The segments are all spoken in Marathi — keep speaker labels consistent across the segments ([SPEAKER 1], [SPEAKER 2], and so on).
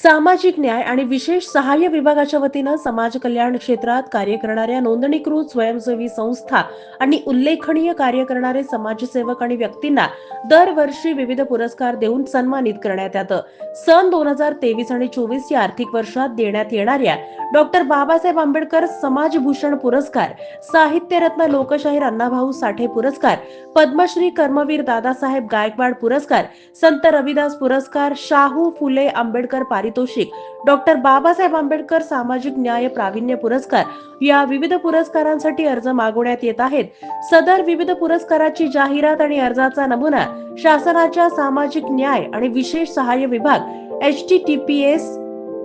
[SPEAKER 1] सामाजिक न्याय आणि विशेष सहाय्य विभागाच्या वतीनं समाज कल्याण क्षेत्रात कार्य करणाऱ्या नोंदणीकृत स्वयंसेवी संस्था आणि उल्लेखनीय कार्य करणारे समाजसेवक आणि व्यक्तींना दरवर्षी विविध पुरस्कार देऊन सन्मानित करण्यात येतं. सन दोन हजार तेवीस आणि चोवीस या आर्थिक वर्षात देण्यात येणाऱ्या डॉक्टर बाबासाहेब आंबेडकर समाजभूषण पुरस्कार साहित्यरत्न लोकशाहीर अण्णाभाऊ साठे पुरस्कार पद्मश्री कर्मवीर दादासाहेब गायकवाड पुरस्कार संत रविदास पुरस्कार शाहू फुले आंबेडकर पारितोषिक. डॉक्टर बाबासाहेब आंबेडकर सामाजिक न्याय प्रावीण्य पुरस्कार. या विविध पुरस्कारांसाठी अर्ज मागवण्यात येत आहेत. सदर विविध पुरस्काराची जाहिरात आणि अर्जाचा नमुना शासनाच्या सामाजिक न्याय आणि विशेष सहाय्य विभाग H T T P S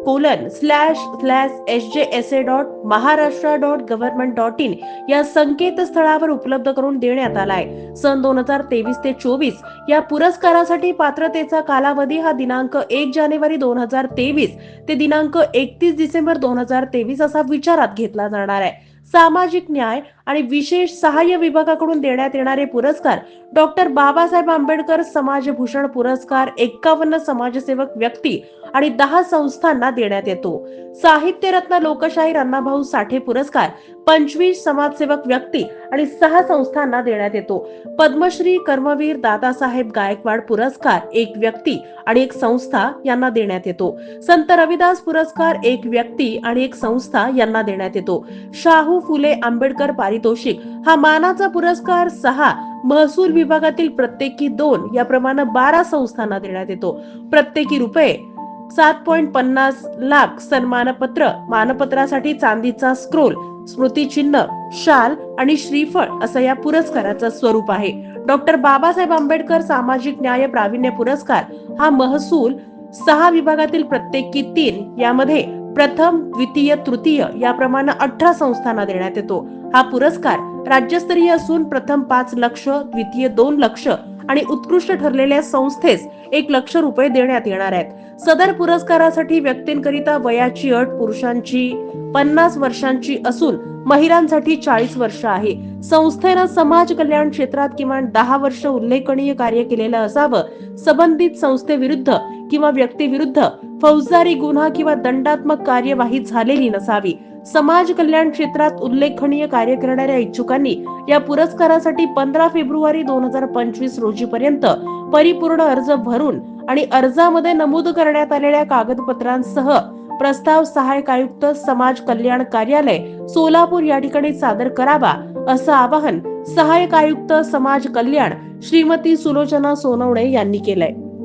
[SPEAKER 1] colon slash slash S J S A dot Maharashtra dot government dot in या संकेतस्थळावर उपलब्ध करून देण्यात आलाय. सन दोन हजार तेवीस ते चोवीस या पुरस्कारासाठी पात्रतेचा कालावधी हा दिनांक एक जानेवारी दोन हजार तेवीस ते दिनांक एकतीस डिसेंबर दोन हजार तेवीस असा विचारात घेतला जाणार आहे. सामाजिक न्याय आणि विशेष सहाय्य विभागाकडून देण्यात येणारे पुरस्कार डॉक्टर बाबासाहेब आंबेडकर समाजभूषण पुरस्कार एक्कावन्न समाजसेवक व्यक्ती आणि दहा संस्थांना देण्यात येतो. साहित्यरत्न लोकशाहीर अण्णाभाऊ साठे पुरस्कार पंचवीस समाजसेवक व्यक्ती आणि सहा संस्थांना देण्यात येतो. पद्मश्री कर्मवीर दादासाहेब गायकवाड पुरस्कार एक व्यक्ती आणि एक संस्था यांना देण्यात येतो. संत रविदास पुरस्कार एक व्यक्ती आणि एक संस्था यांना देण्यात येतो. शाहू फुले आंबेडकर पारितोषिक हा मानाचा पुरस्कार सहा महसूल विभागातील प्रत्येकी दोन याप्रमाणे बारा संस्थांना देण्यात येतो. प्रत्येकी रुपये सात पॉइंट पन्नास लाख सन्मानपत्र मानपत्रासाठी चांदीचा स्क्रोल स्मृतिचिन्ह शाल आणि श्रीफळ असं या पुरस्काराचं स्वरूप आहे. डॉक्टर बाबासाहेब आंबेडकर सामाजिक न्याय प्रावीण्य पुरस्कार हा महसूल सहा विभागातील प्रत्येकी तीन यामध्ये प्रथम द्वितीय तृतीय याप्रमाणे अठरा संस्थांना देण्यात येतो. हा पुरस्कार राज्यस्तरीय असून प्रथम पाच लक्ष द्वितीय दोन लक्ष आणि उत्कृष्ट ठरलेल्या संस्थेस एक लक्ष रुपये देण्यात येणार आहेत. सदर पुरस्कारासाठी व्यक्तींकरिता वयाची अट पुरुषांची पन्नास वर्षांची असून महिलांसाठी चाळीस वर्ष आहे. संस्थेनं समाज कल्याण क्षेत्रात किमान दहा वर्ष उल्लेखनीय कार्य केलेलं असावं. संबंधित संस्थेविरुद्ध किंवा व्यक्तीविरुद्ध फौजदारी गुन्हा किंवा दंडात्मक कार्यवाही झालेली नसावी. समाज कल्याण क्षेत्रात उल्लेखनीय कार्य करणाऱ्या इच्छुकांनी या पुरस्कारासाठी पंधरा फेब्रुवारी दोन हजार पंचवीस रोजी पर्यंत परिपूर्ण अर्ज भरून आणि अर्जामध्ये नमूद करण्यात आलेल्या कागदपत्रांसह प्रस्ताव सहाय्यक आयुक्त समाज कल्याण कार्यालय सोलापूर या ठिकाणी सादर करावा असं आवाहन सहाय्यक आयुक्त समाज कल्याण श्रीमती सुलोचना सोनवणे यांनी केलंय.